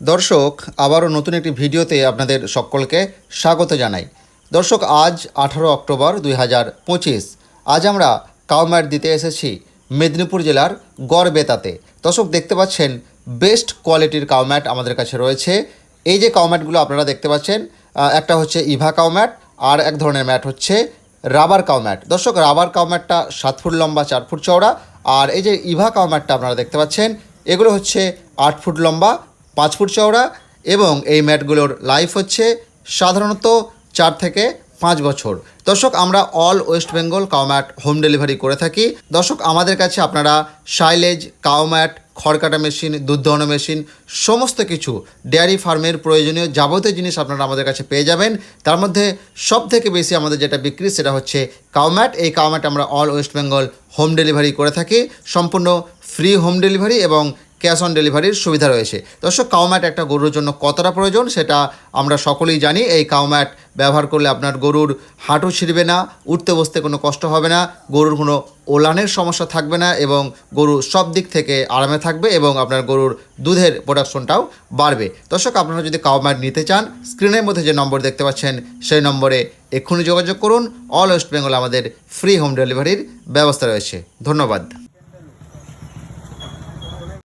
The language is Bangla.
দর্শক, আবারও নতুন একটি ভিডিওতে আপনাদের সকলকে স্বাগত জানাই। দর্শক, আজ আঠারো অক্টোবর দুই হাজার পঁচিশ। আজ আমরা কাউম্যাট দিতে এসেছি মেদিনীপুর জেলার গড়বেতাতে। দর্শক, দেখতে পাচ্ছেন, বেস্ট কোয়ালিটির কাউম্যাট আমাদের কাছে রয়েছে। এই যে কাউম্যাটগুলো আপনারা দেখতে পাচ্ছেন একটা হচ্ছে ইভা কাউম্যাট, আর এক ধরনের ম্যাট হচ্ছে রাবার কাউম্যাট। দর্শক, রাবার কাউম্যাটটা সাত ফুট লম্বা, চার ফুট চওড়া, আর এই যে ইভা কাউম্যাটটা আপনারা দেখতে পাচ্ছেন, এগুলো হচ্ছে আট ফুট লম্বা পাঁচ ফুট চওড়া এবং এই ম্যাটগুলোর লাইফ হচ্ছে সাধারণত চার থেকে পাঁচ বছর। দর্শক, আমরা all West Bengal cow mat home delivery করে থাকি। দর্শক, আমাদের কাছে আপনারা সাইলেজ কাউম্যাট খড়কাটা মেশিন দুধ মেশিন সমস্ত কিছু ডেয়ারি ফার্মের প্রয়োজনীয় যাবতীয় জিনিস আপনারা আমাদের কাছে পেয়ে যাবেন। তার মধ্যে সব থেকে বেশি আমাদের যেটা বিক্রি, সেটা হচ্ছে কাউম্যাট এই কাউম্যাট আমরা all West Bengal home delivery করে থাকি। সম্পূর্ণ ফ্রি হোম ডেলিভারি এবং ক্যাশ অন ডেলিভারির সুবিধা রয়েছে। দর্শক কাউম্যাট একটা গরুর জন্য কতটা প্রয়োজন সেটা আমরা সকলেই জানি। এই কাউম্যাট ব্যবহার করলে আপনার গরুর হাঁটু ছিঁড়বে না, উঠতে বসতে কোনো কষ্ট হবে না, গরুর কোনো ওলানের সমস্যা থাকবে না এবং গরু সব দিক থেকে আরামে থাকবে এবং আপনার গরুর দুধের প্রোডাকশনটাও বাড়বে। দর্শক, আপনারা যদি কাউম্যাট নিতে চান স্ক্রিনের মধ্যে যে নম্বর দেখতে পাচ্ছেন, সেই নম্বরে এক্ষুনি যোগাযোগ করুন। অল ওয়েস্ট বেঙ্গল আমাদের ফ্রি হোম ডেলিভারির ব্যবস্থা রয়েছে। ধন্যবাদ।